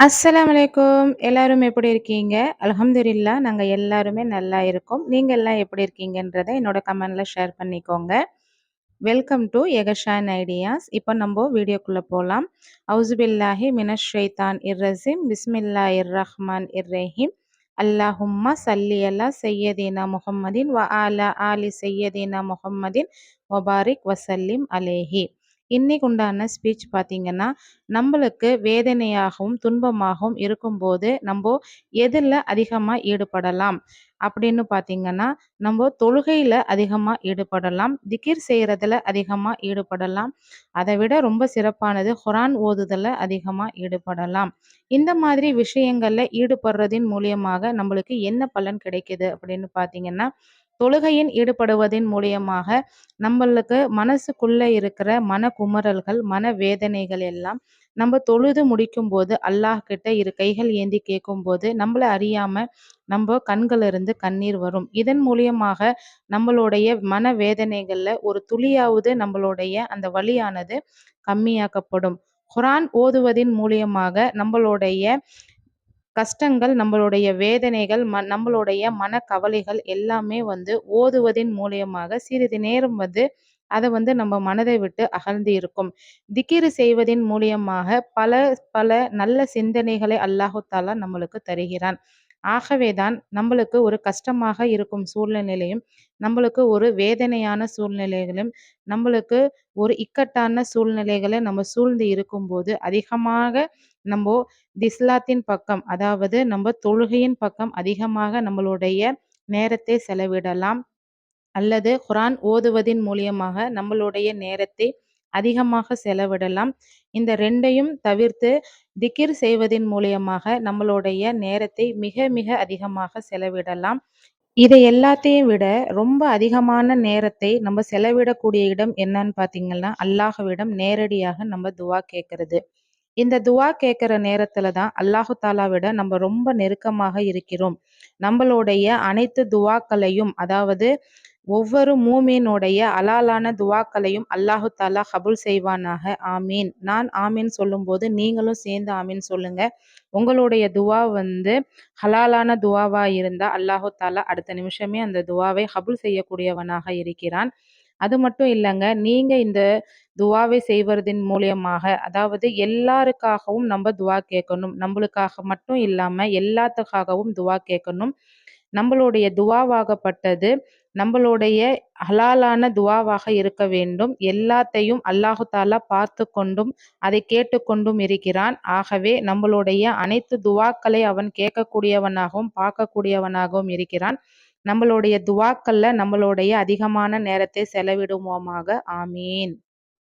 அஸ்ஸலாம் அலைக்கும். எல்லாரும் எப்படி இருக்கீங்க? அல்ஹம்துலில்லா நாங்க எல்லாருமே நல்லா இருக்கோம். நீங்க எல்லாம் எப்படி இருக்கீங்கன்றத என்னோட கமெண்ட்ல ஷேர் பண்ணிக்கோங்க. வெல்கம் டு எகஷான் ஐடியாஸ். இப்போ நம்ம வீடியோக்குள்ள போலாம். அவுசு பில்லாஹி மினஷ் ஷைத்தான் இர்ரஜீம். பிஸ்மில்லாஹிர் ரஹ்மான் இர்ரஹீம். அல்லாஹும்மா சல்லி அலா சையதீனா முஹம்மதின் வ ஆலா ஆலி சையதினா முஹம்மதின் வபாரிக் வசல்லிம் அலேஹி. இன்னைக்கு உண்டான ஸ்பீச் பார்த்தீங்கன்னா, நம்மளுக்கு வேதனையாகவும், துன்பமாகவும் இருக்கும்போது, நம்ம எதில் அதிகமாக ஈடுபடலாம்? அப்படின்னு பார்த்தீங்கன்னா, நம்ம தொழுகையில் அதிகமாக ஈடுபடலாம். திகிர் செய்கிறதுல அதிகமாக ஈடுபடலாம். அதை விட ரொம்ப சிறப்பானது ஹொரான் ஓதுதலில் அதிகமாக ஈடுபடலாம். இந்த மாதிரி விஷயங்களில் ஈடுபடுறதின் மூலியமாக நம்மளுக்கு என்ன பலன் கிடைக்குது அப்படின்னு பார்த்தீங்கன்னா, தொழுகையின் ஈடுபடுவதன் மூலியமாக நம்மளுக்கு மனசுக்குள்ள இருக்கிற மன குமரல்கள் மன வேதனைகள் எல்லாம் நம்ம தொழுது முடிக்கும் போது அல்லாஹ் கிட்ட இரு கைகள் ஏந்தி கேட்கும்போது, நம்மள அறியாம நம்ம கண்களிலிருந்து கண்ணீர் வரும். இதன் மூலியமாக நம்மளுடைய மன வேதனைகள்ல ஒரு துளியாவது நம்மளுடைய அந்த வலியானது கம்மியாக்கப்படும். குரான் ஓதுவதின் மூலியமாக நம்மளுடைய கஷ்டங்கள், நம்மளுடைய வேதனைகள், ம நம்மளுடைய மனக்கவலைகள் எல்லாமே வந்து ஓதுவதின் மூலியமாக சிறிது நேரம் வந்து அதை வந்து நம்ம மனதை விட்டு அகழ்ந்து இருக்கும். திக்ர் செய்வதின் மூலியமாக பல பல நல்ல சிந்தனைகளை அல்லாஹுத்தாலா நம்மளுக்கு தருகிறான். ஆகவேதான் நம்மளுக்கு ஒரு கஷ்டமாக இருக்கும் சூழ்நிலையும் நம்மளுக்கு ஒரு வேதனையான சூழ்நிலைகளும், நம்மளுக்கு ஒரு இக்கட்டான சூழ்நிலைகளை நம்ம சூழ்ந்து இருக்கும்போது, அதிகமாக நம்ம திஸ்லாத்தின் பக்கம் அதாவது நம்ம தொழுகையின் பக்கம் அதிகமாக நம்மளுடைய நேரத்தை செலவிடலாம். அல்லது குரான் ஓதுவதின் மூலியமாக நம்மளுடைய நேரத்தை அதிகமாக செலவிடலாம். இந்த ரெண்டையும் தவிர்த்து திக்கிர் செய்வதின் மூலியமாக நம்மளுடைய நேரத்தை மிக மிக அதிகமாக செலவிடலாம். இதை எல்லாத்தையும் விட ரொம்ப அதிகமான நேரத்தை நம்ம செலவிடக்கூடிய இடம் என்னன்னு பார்த்தீங்கன்னா, அல்லாஹ்விடம் நேரடியாக நம்ம துவா கேட்கறது. இந்த துவா கேட்குற நேரத்துல தான் அல்லாஹு தாலாவிட நம்ம ரொம்ப நெருக்கமாக இருக்கிறோம். நம்மளுடைய அனைத்து துவாக்களையும் அதாவது ஒவ்வொரு மூமீனுடைய அலாலான துவாக்களையும் அல்லாஹு தாலா ஹபுல் செய்வானாக. ஆமீன். நான் ஆமீன் சொல்லும்போது நீங்களும் சேர்ந்து ஆமீன் சொல்லுங்க. உங்களுடைய துவா வந்து ஹலாலான துவாவா இருந்தா அல்லாஹு தாலா அடுத்த நிமிஷமே அந்த துவாவை ஹபுல் செய்யக்கூடியவனாக இருக்கிறான். அது மட்டும் இல்லைங்க நீங்கள் இந்த துவாவை செய்வதன் மூலியமாக அதாவது எல்லாருக்காகவும் நம்ம துவா கேட்கணும். நம்மளுக்காக மட்டும் இல்லாமல் எல்லாத்துக்காகவும் துவா கேட்கணும். நம்மளுடைய துவாவாகப்பட்டது நம்மளுடைய ஹலாலான துவாவாக இருக்க வேண்டும். எல்லாத்தையும் அல்லாஹு பார்த்து கொண்டும், அதை கேட்டுக்கொண்டும் இருக்கிறான். ஆகவே நம்மளுடைய அனைத்து துவாக்களை அவன் கேட்கக்கூடியவனாகவும், பார்க்கக்கூடியவனாகவும் இருக்கிறான். நம்மளுடைய துவாக்கல்ல நம்மளுடைய அதிகமான நேரத்தை செலவிடுவோமாக. ஆமீன்.